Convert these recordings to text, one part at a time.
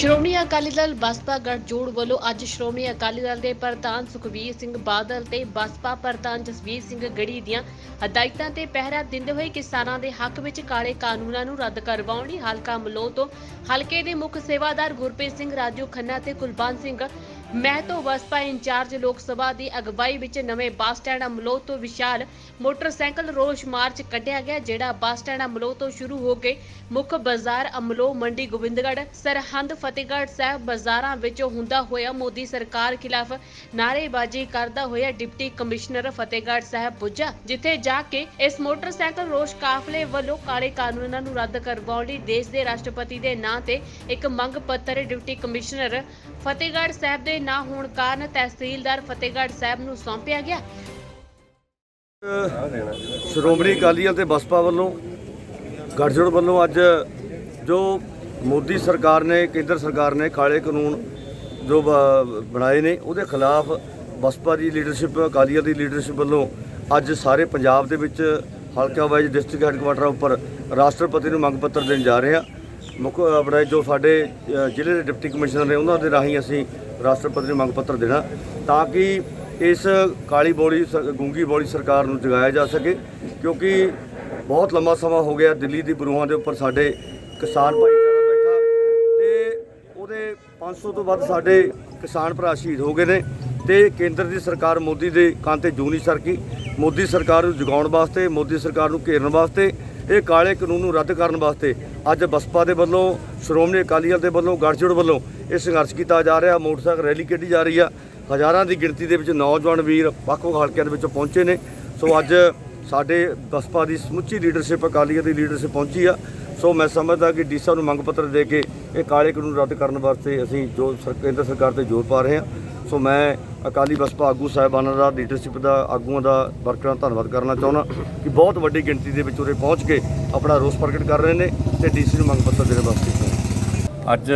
ਸ਼੍ਰੋਮਣੀ ਅਕਾਲੀ ਦਲ ਬਸਪਾ ਗੱਠਜੋੜ ਵੱਲੋਂ ਅੱਜ ਸ਼੍ਰੋਮਣੀ ਅਕਾਲੀ ਦਲ ਦੇ ਪ੍ਰਧਾਨ ਸੁਖਬੀਰ ਸਿੰਘ ਬਾਦਲ ਤੇ ਬਸਪਾ ਪ੍ਰਧਾਨ ਜਸਵੀਰ ਸਿੰਘ ਗੜੀ ਦੀਆਂ ਹਦਾਇਤਾਂ ਤੇ ਪਹਿਰਾ ਦਿੰਦੇ ਹੋਏ ਕਿਸਾਨਾਂ ਦੇ ਹੱਕ ਵਿੱਚ ਕਾਲੇ ਕਾਨੂੰਨਾਂ ਨੂੰ ਰੱਦ ਕਰਵਾਉਣ ਲਈ ਹਲਕਾ ਮਲੋਹ ਤੋਂ ਹਲਕੇ ਦੇ ਮੁੱਖ ਸੇਵਾਦਾਰ ਗੁਰਪ੍ਰੀਤ ਸਿੰਘ, ਰਾਜੂ ਖੰਨਾ ਤੇ ਕੁਲਬੰਤ ਸਿੰਘ ਮਹਿਤੋ ਬਸਪਾ ਇੰਚਾਰਜ ਲੋਕ ਸਭਾ ਦੀ ਅਗਵਾਈ ਵਿੱਚ ਨਵੇਂ ਬੱਸ ਸਟੈਂਡ ਅਮਲੋਹ ਤੋਂ ਵਿਸ਼ਾਲ ਮੋਟਰਸਾਈਕਲ ਰੋਸ ਮਾਰਚ ਕੱਢਿਆ ਗਿਆ, ਜਿਹੜਾ ਬੱਸ ਸਟੈਂਡ ਅਮਲੋਹ ਤੋਂ ਸ਼ੁਰੂ ਹੋ ਕੇ ਮੁੱਖ ਬਾਜ਼ਾਰ ਅਮਲੋਹ, ਮੰਡੀ ਗੋਬਿੰਦਗੜ੍ਹ, ਸਰਹੰਦ, ਫਤਿਹਗੜ੍ਹ ਸਾਹਿਬ ਬਾਜ਼ਾਰਾਂ ਵਿੱਚ ਹੁੰਦਾ ਹੋਇਆ ਮੋਦੀ ਸਰਕਾਰ ਖਿਲਾਫ ਨਾਅਰੇਬਾਜ਼ੀ ਕਰਦਾ ਹੋਇਆ ਡਿਪਟੀ ਕਮਿਸ਼ਨਰ ਫਤਿਹਗੜ੍ਹ ਸਾਹਿਬ ਪੁੱਜਾ, ਜਿੱਥੇ ਜਾ ਕੇ ਇਸ ਮੋਟਰਸਾਈਕਲ ਰੋਸ ਕਾਫਲੇ ਵੱਲੋਂ ਕਾਲੇ ਕਾਨੂੰਨਾਂ ਨੂੰ ਰੱਦ ਕਰਵਾਉਣ ਲਈ ਦੇਸ਼ ਦੇ ਰਾਸ਼ਟਰਪਤੀ ਦੇ ਨਾਂ ਤੇ ਇੱਕ ਮੰਗ ਪੱਤਰ ਡਿਪਟੀ ਕਮਿਸ਼ਨਰ ਫਤਿਹਗੜ੍ਹ ਸਾਹਿਬ ਦੇ ਨਾ ਹੋਣ ਕਾਰਨ ਤਹਿਸੀਲਦਾਰ ਫਤਿਹਗੜ੍ਹ ਸਾਹਿਬ ਨੂੰ ਸੌਂਪਿਆ ਗਿਆ। ਸ਼੍ਰੋਮਣੀ ਅਕਾਲੀ ਦਲ ਤੇ ਬਸਪਾ ਵੱਲੋਂ, ਗੱਠਜੋੜ ਵੱਲੋਂ ਅੱਜ ਜੋ ਮੋਦੀ ਸਰਕਾਰ ਨੇ, ਕੇਂਦਰ ਸਰਕਾਰ ਨੇ ਕਾਲੇ ਕਾਨੂੰਨ ਜੋ ਬਣਾਏ ਨੇ, ਉਹਦੇ ਖਿਲਾਫ ਬਸਪਾ ਦੀ ਲੀਡਰਸ਼ਿਪ ਅਕਾਲੀ ਦਲ ਦੀ ਲੀਡਰਸ਼ਿਪ ਵੱਲੋਂ ਅੱਜ ਸਾਰੇ ਪੰਜਾਬ ਦੇ ਵਿੱਚ ਹਲਕਾ ਵਾਈਜ਼ ਡਿਸਟ੍ਰਿਕਟ ਹੈੱਡਕੁਆਟਰ ਉੱਪਰ ਰਾਸ਼ਟਰਪਤੀ ਨੂੰ ਮੰਗ ਪੱਤਰ ਦੇਣ ਜਾ ਰਹੇ ਹਾਂ। ਮੁੱਖ, ਆਪਣੇ ਜੋ ਸਾਡੇ ਜ਼ਿਲ੍ਹੇ ਦੇ ਡਿਪਟੀ ਕਮਿਸ਼ਨਰ ਨੇ ਉਹਨਾਂ ਦੇ ਰਾਹੀਂ ਅਸੀਂ ਰਾਸ਼ਟਰਪਤੀ ਨੂੰ ਮੰਗ ਪੱਤਰ ਦੇਣਾ ਤਾਂ ਕਿ ਇਸ ਕਾਲੀ ਬੋਲੀ ਸ- ਗੂੰਗੀ ਬੋਲੀ ਸਰਕਾਰ ਨੂੰ ਜਗਾਇਆ ਜਾ ਸਕੇ, ਕਿਉਂਕਿ ਬਹੁਤ ਲੰਮਾ ਸਮਾਂ ਹੋ ਗਿਆ ਦਿੱਲੀ ਦੀ ਬਰੂਹਾਂ ਦੇ ਉੱਪਰ ਸਾਡੇ ਕਿਸਾਨ ਭਾਈਚਾਰਾ ਬੈਠਾ ਤੇ ਉਹਦੇ 500 ਤੋਂ ਵੱਧ ਸਾਡੇ ਕਿਸਾਨ ਭਰਾ ਸ਼ਹੀਦ ਹੋ ਗਏ ਨੇ ਤੇ ਕੇਂਦਰ ਦੀ ਸਰਕਾਰ ਮੋਦੀ ਦੇ ਕੰਨ ਤੇ ਜੂ ਨਹੀਂ ਸਰਕੀ, ਮੋਦੀ ਸਰਕਾਰ ਨੂੰ ਜਗਾਉਣ ਵਾਸਤੇ, ਮੋਦੀ ਸਰਕਾਰ ਨੂੰ ਘੇਰਨ ਵਾਸਤੇ ਇਹ ਕਾਲੇ ਕਾਨੂੰਨ ਨੂੰ ਰੱਦ ਕਰਨ ਵਾਸਤੇ ਅੱਜ ਬਸਪਾ ਦੇ ਵੱਲੋਂ, ਸ਼੍ਰੋਮਣੀ ਅਕਾਲੀ ਦਲ ਦੇ ਵੱਲੋਂ, ਗੱਠਜੋੜ ਵੱਲੋਂ ਇਹ ਸੰਘਰਸ਼ ਕੀਤਾ ਜਾ ਰਿਹਾ। ਮੋਟਰਸਾਈਕਲ ਰੈਲੀ ਕੱਢੀ ਜਾ ਰਹੀ ਆ। ਹਜ਼ਾਰਾਂ ਦੀ ਗਿਣਤੀ ਦੇ ਵਿੱਚ ਨੌਜਵਾਨ ਵੀਰ ਵੱਖ-ਵੱਖ ਹਲਕਿਆਂ ਦੇ ਵਿੱਚੋਂ ਪਹੁੰਚੇ ਨੇ। ਸੋ ਅੱਜ ਸਾਡੇ ਬਸਪਾ ਦੀ ਸਮੁੱਚੀ ਲੀਡਰਸ਼ਿਪ ਅਕਾਲੀ ਦਲ ਦੀ ਲੀਡਰਸ਼ਿਪ ਪਹੁੰਚੀ ਆ। ਸੋ ਮੈਂ ਸਮਝਦਾ ਕਿ ਡੀਸਾ ਨੂੰ ਮੰਗ ਪੱਤਰ ਦੇ ਕੇ ਇਹ ਕਾਲੇ ਕਾਨੂੰਨ ਰੱਦ ਕਰਨ ਵਾਸਤੇ ਅਸੀਂ ਜੋ ਸਰ- ਕੇਂਦਰ ਸਰਕਾਰ ਤੇ ਜ਼ੋਰ ਪਾ ਰਹੇ ਹਾਂ। ਸੋ ਮੈਂ ਅਕਾਲੀ ਬਸਪਾ ਆਗੂ ਸਾਹਿਬਾਨਾਂ ਦਾ ਲੀਡਰਸ਼ਿਪ ਦਾ, ਆਗੂਆਂ ਦਾ ਵਰਕਰਾਂ ਦਾ ਧੰਨਵਾਦ ਕਰਨਾ ਚਾਹੁੰਦਾ ਕਿ ਬਹੁਤ ਵੱਡੀ ਗਿਣਤੀ ਦੇ ਵਿੱਚ ਉਰੇ ਪਹੁੰਚ ਕੇ ਆਪਣਾ ਰੋਸ ਪ੍ਰਗਟ ਕਰ ਰਹੇ ਨੇ ਤੇ ਡੀਸੀ ਨੂੰ ਮੰਗ ਪੱਤਰ ਦੇਣ ਵਾਸਤੇ ਅੱਜ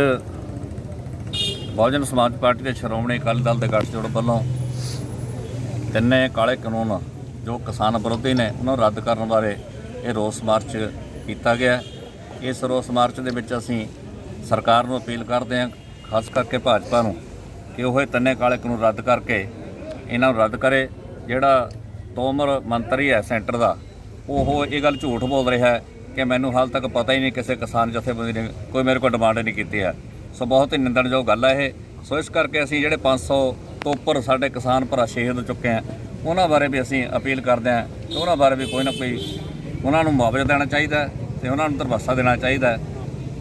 ਬਹੁਜਨ ਸਮਾਜ ਪਾਰਟੀ ਦੇ ਸ਼੍ਰੋਮਣੀ ਅਕਾਲੀ ਦਲ ਦੇ ਗੱਠਜੋੜ ਵੱਲੋਂ ਤਿੰਨੇ ਕਾਲੇ ਕਾਨੂੰਨ ਜੋ ਕਿਸਾਨ ਵਿਰੋਧੀ ਨੇ, ਉਹਨਾਂ ਨੂੰ ਰੱਦ ਕਰਨ ਬਾਰੇ ਇਹ ਰੋਸ ਮਾਰਚ ਕੀਤਾ ਗਿਆ ਇਸ ਰੋਸ ਮਾਰਚ ਦੇ ਵਿੱਚ ਅਸੀਂ ਸਰਕਾਰ ਨੂੰ ਅਪੀਲ ਕਰਦੇ ਹਾਂ, ਖਾਸ ਕਰਕੇ ਭਾਜਪਾ ਨੂੰ ਕਿ ਉਹ ਇਹ ਤਿੰਨੇ ਕਾਲੇ ਕਾਨੂੰਨ ਰੱਦ ਕਰਕੇ ਇਹਨਾਂ ਨੂੰ ਰੱਦ ਕਰੇ। ਜਿਹੜਾ ਤੋਮਰ ਮੰਤਰੀ ਹੈ ਸੈਂਟਰ ਦਾ, ਉਹ ਇਹ ਗੱਲ ਝੂਠ ਬੋਲ ਰਿਹਾ ਹੈ ਕਿ ਮੈਨੂੰ ਹਾਲ ਤੱਕ ਪਤਾ ਹੀ ਨਹੀਂ ਕਿਸੇ ਕਿਸਾਨ ਜਥੇਬੰਦੀ ਨੇ ਕੋਈ ਮੇਰੇ ਕੋਲ ਡਿਮਾਂਡ ਨਹੀਂ ਕੀਤੀ ਹੈ। ਸੋ ਬਹੁਤ ਹੀ ਨਿੰਦਣਯੋਗ ਗੱਲ ਹੈ ਇਹ। ਸੋ ਇਸ ਕਰਕੇ ਅਸੀਂ ਜਿਹੜੇ 500 ਤੋਂ ਉੱਪਰ ਸਾਡੇ ਕਿਸਾਨ ਭਰਾ ਸ਼ਹੀਦ ਹੋ ਚੁੱਕੇ ਆ ਉਹਨਾਂ ਬਾਰੇ ਵੀ ਅਸੀਂ ਅਪੀਲ ਕਰਦੇ ਹਾਂ ਕਿ ਉਹਨਾਂ ਬਾਰੇ ਵੀ ਕੋਈ ਨਾ ਕੋਈ ਉਹਨਾਂ ਨੂੰ ਮੁਆਵਜ਼ਾ ਦੇਣਾ ਚਾਹੀਦਾ ਹੈ ਤੇ ਉਹਨਾਂ ਨੂੰ ਦਰਵਾਸਾ ਦੇਣਾ ਚਾਹੀਦਾ ਹੈ।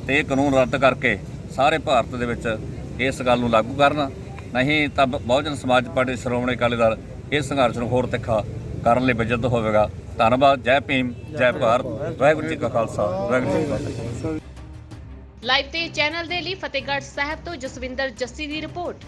ਤੇ ਇਹ ਕਾਨੂੰਨ ਰੱਦ ਕਰਕੇ ਸਾਰੇ ਭਾਰਤ ਦੇ ਵਿੱਚ ਇਸ ਗੱਲ ਨੂੰ ਲਾਗੂ ਕਰਨ ਨਹੀਂ ਤਾਂ ਬਹੁਜਨ ਸਮਾਜ ਪਾਰਟੀ ਸ਼੍ਰੋਮਣੀ ਅਕਾਲੀ ਦਲ ਇਸ ਸੰਘਰਸ਼ ਨੂੰ ਹੋਰ ਤਿੱਖਾ ਕਰਨ ਲਈ ਬਜਟ ਹੋਵੇਗਾ। ਧੰਨਵਾਦ, ਜੈ ਭੀਮ, ਜੈ ਭਾਰਤ, ਵਾਹਿਗੁਰੂ ਜੀ ਕਾ ਖਾਲਸਾ, ਵਾਹਿਗੁਰੂ ਜੀ ਕੀ ਫਤਿਹ। ਲਾਈਵ ਤੇ ਚੈਨਲ ਦੇ ਲਈ ਫਤਿਹਗੜ੍ਹ ਸਾਹਿਬ ਤੋਂ ਜਸਵਿੰਦਰ ਜੱਸੀ ਦੀ ਰਿਪੋਰਟ।